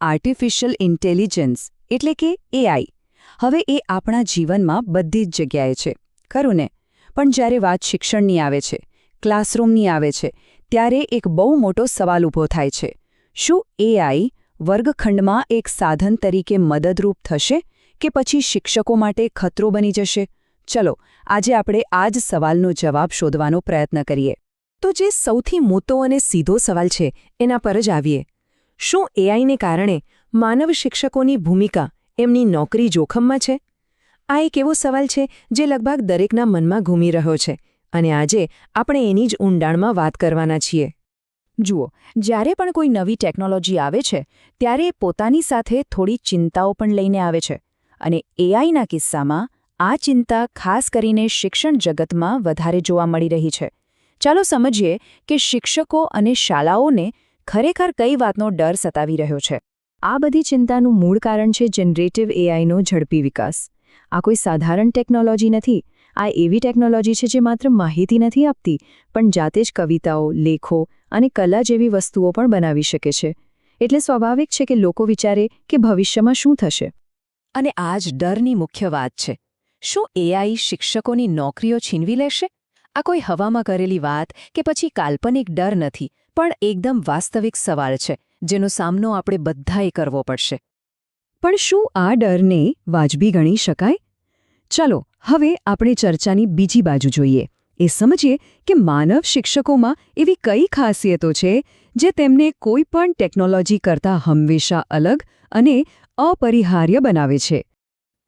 Artificial intelligence એટલે કે AI હવે એ આપણા જીવનમાં બધી જ જગ્યાએ છે. ખરું ને? પણ જ્યારે વાત શિક્ષણની આવે છે ક્લાસરૂમની આવે છે, ત્યારે એક બહુ મોટો સવાલ ઊભો થાય છે. શું એઆઈ વર્ગખંડમાં એક સાધન તરીકે મદદરૂપ થશે કે પછી શિક્ષકો માટે ખતરો બની જશે? ચલો, આજે આપણે આ જ સવાલનો જવાબ શોધવાનો પ્રયત્ન કરીએ. તો જે સૌથી મોટો અને સીધો સવાલ છે, એના પર જ આવીએ. શું એઆઈને કારણે માનવ શિક્ષકોની ભૂમિકા એમની નોકરી જોખમમાં છે? આ એક એવો સવાલ છે જે લગભગ દરેકના મનમાં ઘૂમી રહ્યો છે અને આજે આપણે એની જ ઊંડાણમાં વાત કરવાના છીએ. જુઓ, જ્યારે પણ કોઈ નવી ટેકનોલોજી આવે છે, ત્યારે પોતાની સાથે થોડી ચિંતાઓ પણ લઈને આવે છે અને એઆઈના કિસ્સામાં આ ચિંતા ખાસ કરીને શિક્ષણ જગતમાં વધારે જોવા મળી રહી છે. ચાલો સમજીએ કે શિક્ષકો અને શાળાઓને ખરેખર કઈ વાતનો ડર સતાવી રહ્યો છે? આ બધી ચિંતાનું મૂળ કારણ છે જનરેટિવ એઆઈનો ઝડપી વિકાસ. આ કોઈ સાધારણ ટેકનોલોજી નથી. આ એવી ટેકનોલોજી છે જે માત્ર માહિતી નથી આપતી, પણ જાતે જ કવિતાઓ, લેખો અને કલા જેવી વસ્તુઓ પણ બનાવી શકે છે. એટલે સ્વાભાવિક છે કે લોકો વિચારે કે ભવિષ્યમાં શું થશે? અને આ જ ડરની મુખ્ય વાત છે. શું એઆઈ શિક્ષકોની નોકરીઓ છીનવી લેશે? આ કોઈ હવામાં કરેલી વાત કે પછી કાલ્પનિક ડર નથી. પણ એકદમ વાસ્તવિક સવાલ છે, જેનો સામનો આપણે બધાએ કરવો પડશે. પણ શું આ ડરને વાજબી ગણી શકાય? ચલો, હવે આપણે ચર્ચાની બીજી બાજુ જોઈએ. એ સમજીએ કે માનવ શિક્ષકોમાં એવી કઈ ખાસિયતો છે, જે તેમને કોઈ પણ ટેકનોલોજી કરતાં હંમેશા અલગ અને અપરિહાર્ય બનાવે છે.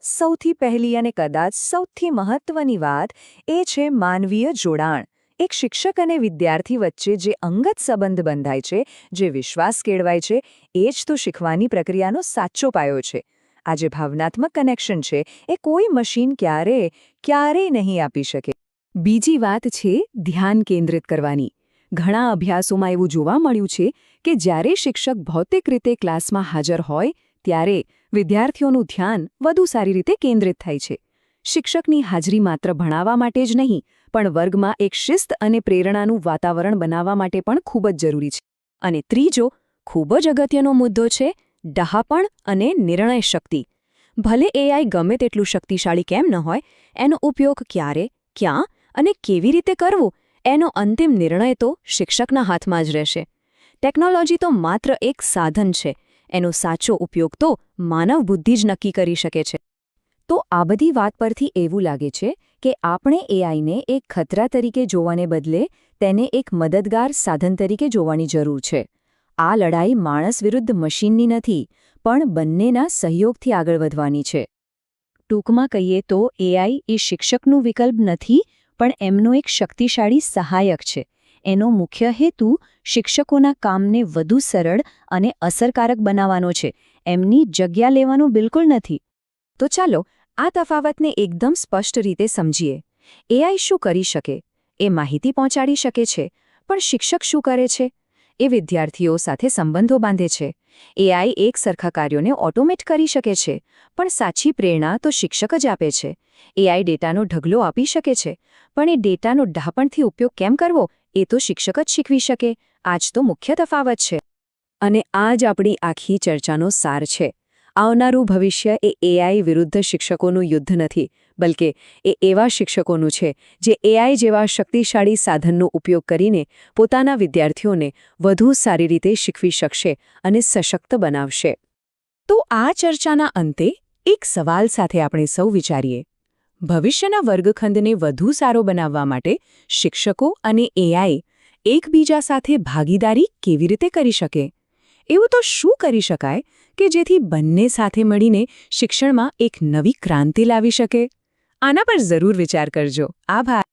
સૌથી પહેલી અને કદાચ સૌથી મહત્વની વાત એ છે માનવીય જોડાણ. એક શિક્ષક અને વિદ્યાર્થી વચ્ચે જે અંગત સંબંધ બંધાય છે, જે વિશ્વાસ કેળવાય છે, એ જ તો શીખવાની પ્રક્રિયાનો સાચો પાયો છે. આ જે ભાવનાત્મક કનેક્શન છે, એ કોઈ મશીન ક્યારે, ક્યારેય નહીં આપી શકે. બીજી વાત છે ધ્યાન કેન્દ્રિત કરવાની. ઘણા અભ્યાસોમાં એવું જોવા મળ્યું છે કે જ્યારે શિક્ષક ભૌતિક રીતે ક્લાસમાં હાજર હોય, ત્યારે વિદ્યાર્થીઓનું ધ્યાન વધુ સારી રીતે કેન્દ્રિત થાય છે. શિક્ષકની હાજરી માત્ર ભણાવવા માટે જ નહીં, પણ વર્ગમાં એક શિસ્ત અને પ્રેરણાનું વાતાવરણ બનાવવા માટે પણ ખૂબ જ જરૂરી છે. અને ત્રીજો, ખૂબ જ અગત્યનો મુદ્દો છે, ડહાપણ અને નિર્ણય શક્તિ. ભલે એઆઈ ગમે તેટલું શક્તિશાળી કેમ ન હોય, એનો ઉપયોગ ક્યારે, ક્યાં અને કેવી રીતે કરવો, એનો અંતિમ નિર્ણય તો શિક્ષકના હાથમાં જ રહેશે. ટેકનોલોજી તો માત્ર એક સાધન છે, એનો સાચો ઉપયોગ તો માનવ બુદ્ધિ જ નક્કી કરી શકે છે. તો આ બધી વાત પરથી એવું લાગે છે કે આપણે એઆઈને એક ખતરા તરીકે જોવાને બદલે તેને એક મદદગાર સાધન તરીકે જોવાની જરૂર છે. આ લડાઈ માણસ વિરુદ્ધ મશીનની નથી, પણ બંનેના સહયોગથી આગળ વધવાની છે. ટૂંકમાં કહીએ તો એઆઈ એ શિક્ષકનું વિકલ્પ નથી, પણ એમનો એક શક્તિશાળી સહાયક છે. એનો મુખ્ય હેતુ શિક્ષકોના કામને વધુ સરળ અને અસરકારક બનાવવાનો છે. એમની જગ્યા લેવાનું બિલકુલ નથી. તો ચાલો, આ તફાવતને એકદમ સ્પષ્ટ રીતે સમજીએ. એઆઈ શું કરી શકે? એ માહિતી પહોંચાડી શકે છે. પણ શિક્ષક શું કરે છે? એ વિદ્યાર્થીઓ સાથે સંબંધો બાંધે છે. એઆઈ એક સરખા કાર્યોને ઓટોમેટ કરી શકે છે. પણ સાચી પ્રેરણા તો શિક્ષક જ આપે છે. એઆઈ ડેટાનો ઢગલો આપી શકે છે. પણ એ ડેટાનો ડાપણથી ઉપયોગ કેમ કરવો? એ તો શિક્ષક જ શીખવી શકે. આજ તો મુખ્ય તફાવત છે. અને આ જ આપણી આખી ચર્ચાનો સાર છે. આવનારું ભવિષ્ય એ એઆઈ વિરુદ્ધ શિક્ષકોનું યુદ્ધ નથી, બલકે એ એવા શિક્ષકોનું છે જે એઆઈ જેવા શક્તિશાળી સાધનનો ઉપયોગ કરીને પોતાના વિદ્યાર્થીઓને વધુ સારી રીતે શીખવી શકશે અને સશક્ત બનાવશે. તો આ ચર્ચાના અંતે એક સવાલ સાથે આપણે સૌ વિચારીએ. ભવિષ્યના વર્ગખંડને વધુ સારો બનાવવા માટે શિક્ષકો અને એઆઈ એકબીજા સાથે ભાગીદારી કેવી રીતે કરી શકે? એવું તો શું કરી શકાય કે જેથી બંને સાથે મળીને શિક્ષણમાં એક નવી ક્રાંતિ લાવી શકે? આના પર જરૂર વિચાર કરજો. આભાર.